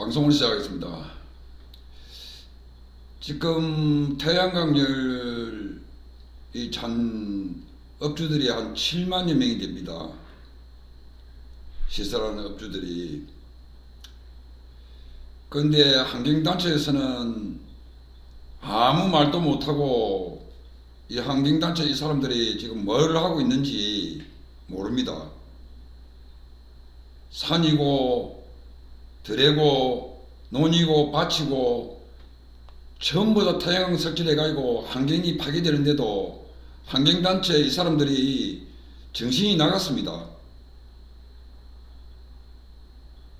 방송을 시작하겠습니다. 지금 태양광열이 잔 업주들이 한 7만여 명이 됩니다. 시설하는 업주들이. 그런데 환경단체에서는 아무 말도 못하고 이 환경단체 이 사람들이 지금 뭘 하고 있는지 모릅니다. 산이고 들이고 논이고 밭이고 전부 다 태양광 설치를 해가지고 환경이 파괴되는데도 환경단체 이 사람들이 정신이 나갔습니다.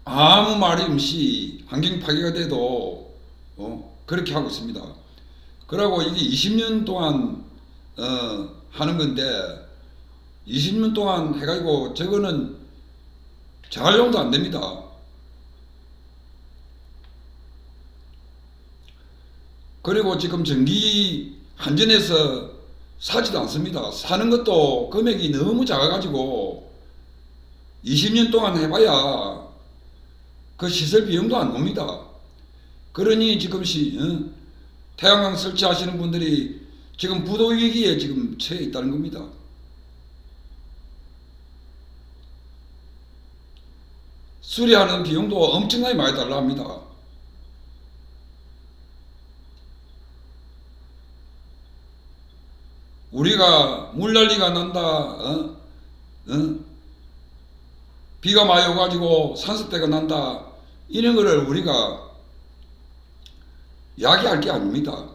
아무 말이 없이 환경 파괴가 돼도 어, 그렇게 하고 있습니다. 그러고 이게 20년 동안 어, 하는 건데 20년 동안 해가지고 저거는 재활용도 안 됩니다. 그리고 지금 전기 한전에서 사지도 않습니다. 사는 것도 금액이 너무 작아가지고 20년 동안 해봐야 그 시설 비용도 안 옵니다. 그러니 지금 시, 어? 태양광 설치하시는 분들이 지금 부도 위기에 지금 처해 있다는 겁니다. 수리하는 비용도 엄청나게 많이 달라 합니다. 우리가 물난리가 난다, 어? 어? 비가 많이 오가지고 산소대가 난다, 이런 거를 우리가 이야기할 게 아닙니다.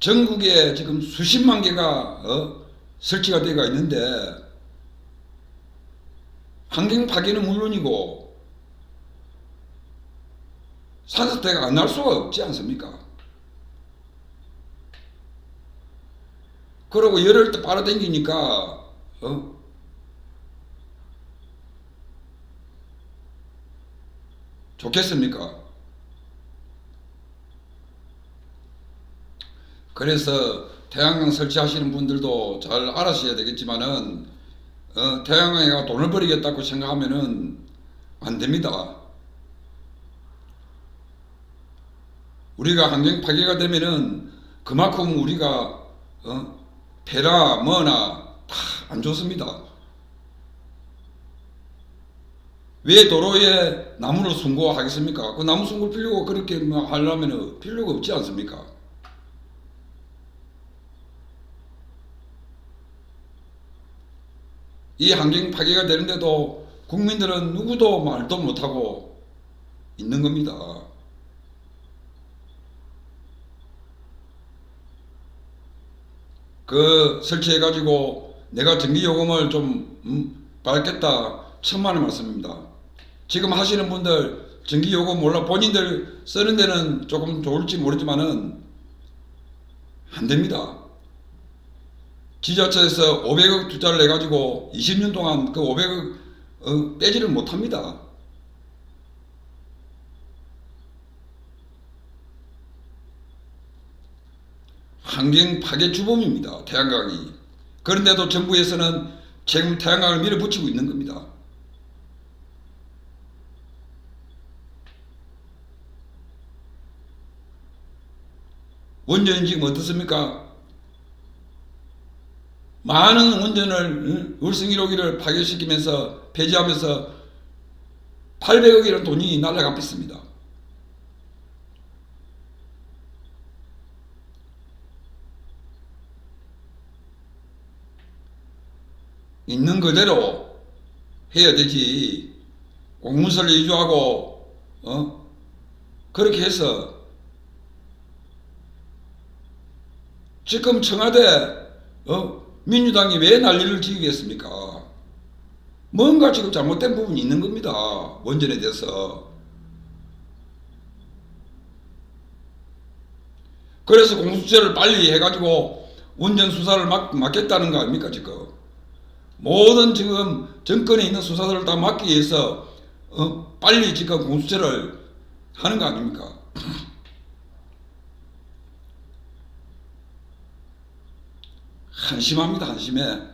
전국에 지금 수십만 개가 어? 설치가 되어 있는데 환경 파괴는 물론이고 산사태가 안 날 수가 없지 않습니까? 그러고 열흘 때 빨아당기니까 어? 좋겠습니까? 그래서 태양광 설치하시는 분들도 잘 알아셔야 되겠지만은 어, 태양광에가 돈을 버리겠다고 생각하면은 안 됩니다. 우리가 환경 파괴가 되면은 그만큼 우리가 어, 폐라 뭐나 다 안 좋습니다. 왜 도로에 나무를 sun고하겠습니까? 그 나무 sun고 필요가 그렇게 뭐 하려면 필요가 없지 않습니까? 이 환경 파괴가 되는데도 국민들은 누구도 말도 못하고 있는 겁니다. 그 설치해가지고 내가 전기요금을 좀 음, 받겠다 천만의 말씀입니다. 지금 하시는 분들 전기요금 몰라 본인들 쓰는 데는 조금 좋을지 모르지만은 안 됩니다. 지자체에서 500억 투자를 해가지고 20년 동안 그 500억 어, 빼지를 못합니다. 환경 파괴 주범입니다. 태양광이. 그런데도 정부에서는 지금 태양광을 밀어붙이고 있는 겁니다. 원전이 지금 어떻습니까? 많은 원전을 울승 1호기를 파괴시키면서 폐지하면서 800억이라는 돈이 날아가 뺐습니다. 있는 그대로 해야 되지. 공문서를 위조하고 어? 그렇게 해서 지금 청와대 어? 민주당이 왜 난리를 지으겠습니까? 뭔가 지금 잘못된 부분이 있는 겁니다. 원전에 대해서. 그래서 공수처를 빨리 해가지고 원전 수사를 막, 맡겠다는 거 아닙니까, 지금? 모든 지금 정권에 있는 수사들을 다 막기 위해서 어, 빨리 지금 공수처를 하는 거 아닙니까? 한심합니다, 한심해.